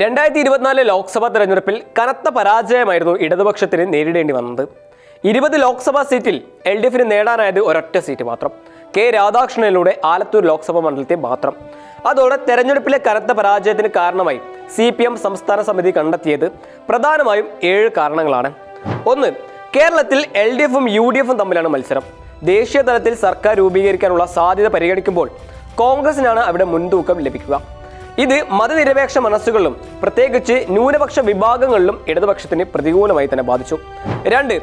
രണ്ടായിരത്തി ഇരുപത്തിനാല് ലോക്സഭാ തെരഞ്ഞെടുപ്പിൽ കനത്ത പരാജയമായിരുന്നു ഇടതുപക്ഷത്തിന് നേരിടേണ്ടി വന്നത്. ഇരുപത് ലോക്സഭാ സീറ്റിൽ എൽ ഡി എഫിന് നേടാനായത് ഒരൊറ്റ സീറ്റ് മാത്രം. കെ രാധാകൃഷ്ണനിലൂടെ ആലത്തൂർ ലോക്സഭാ മണ്ഡലത്തെ മാത്രം. അതോടെ തെരഞ്ഞെടുപ്പിലെ കനത്ത പരാജയത്തിന് കാരണമായി സി പി എം സംസ്ഥാന സമിതി കണ്ടെത്തിയത് പ്രധാനമായും ഏഴ് കാരണങ്ങളാണ്. ഒന്ന് കേരളത്തിൽ എൽ ഡി എഫും യു ഡി എഫും തമ്മിലാണ് മത്സരം. ദേശീയ തലത്തിൽ സർക്കാർ രൂപീകരിക്കാനുള്ള സാധ്യത പരിഗണിക്കുമ്പോൾ കോൺഗ്രസിനാണ് അവിടെ മുൻതൂക്കം ലഭിക്കുക. ഇത് മതനിരപേക്ഷ മനസ്സുകളിലും പ്രത്യേകിച്ച് ന്യൂനപക്ഷ വിഭാഗങ്ങളിലും ഇടതുപക്ഷത്തിന് പ്രതികൂലമായി തന്നെ ബാധിച്ചു. രണ്ട്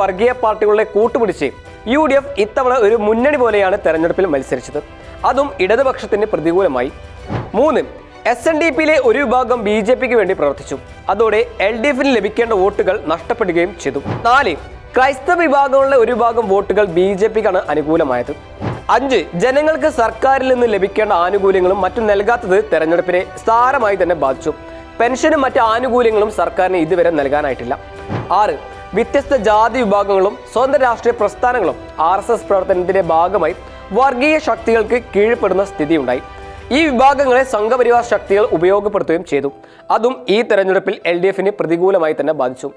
വർഗീയ പാർട്ടികളുടെ കൂട്ടുപിടിച്ച് യു ഡി എഫ് ഇത്തവണ ഒരു മുന്നണി പോലെയാണ് തെരഞ്ഞെടുപ്പിൽ മത്സരിച്ചത്. അതും ഇടതുപക്ഷത്തിന് പ്രതികൂലമായി. മൂന്ന് എസ് എൻ ഡി പിയിലെ ഒരു വിഭാഗം ബി ജെ പിക്ക് വേണ്ടി പ്രവർത്തിച്ചു. അതോടെ എൽ ഡി എഫിന് ലഭിക്കേണ്ട വോട്ടുകൾ നഷ്ടപ്പെടുകയും ചെയ്തു. നാല് ക്രൈസ്തവ വിഭാഗങ്ങളിലെ ഒരു വിഭാഗം വോട്ടുകൾ ബി ജെ പിക്കാണ് അനുകൂലമായത്. അഞ്ച് ജനങ്ങൾക്ക് സർക്കാരിൽ നിന്ന് ലഭിക്കേണ്ട ആനുകൂല്യങ്ങളും മറ്റും നൽകാത്തത് തെരഞ്ഞെടുപ്പിനെ സാരമായി തന്നെ ബാധിച്ചു. പെൻഷനും മറ്റ് ആനുകൂല്യങ്ങളും സർക്കാരിന് ഇതുവരെ നൽകാനായിട്ടില്ല. ആറ് വ്യത്യസ്ത ജാതി വിഭാഗങ്ങളും സ്വന്തം രാഷ്ട്രീയ പ്രസ്ഥാനങ്ങളും ആർ എസ് എസ് പ്രവർത്തനത്തിന്റെ ഭാഗമായി വർഗീയ ശക്തികൾക്ക് കീഴ്പ്പെടുന്ന സ്ഥിതിയുണ്ടായി. ഈ വിഭാഗങ്ങളെ സംഘപരിവാർ ശക്തികൾ ഉപയോഗപ്പെടുത്തുകയും ചെയ്തു. അതും ഈ തെരഞ്ഞെടുപ്പിൽ എൽ പ്രതികൂലമായി തന്നെ ബാധിച്ചു.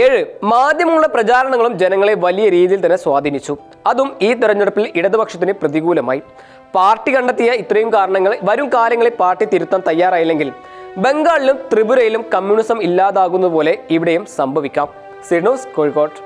ഏഴ് മാധ്യമങ്ങളുടെ പ്രചാരണങ്ങളും ജനങ്ങളെ വലിയ രീതിയിൽ തന്നെ സ്വാധീനിച്ചു. അതും ഈ തെരഞ്ഞെടുപ്പിൽ ഇടതുപക്ഷത്തിന് പ്രതികൂലമായി. പാർട്ടി കണ്ടെത്തിയ ഇത്രയും കാരണങ്ങൾ വരും കാലങ്ങളിൽ പാർട്ടി തിരുത്താൻ തയ്യാറായില്ലെങ്കിൽ ബംഗാളിലും ത്രിപുരയിലും കമ്മ്യൂണിസം ഇല്ലാതാകുന്നതുപോലെ ഇവിടെയും സംഭവിക്കാം. സിഡ്നോസ് കോഴിക്കോട്.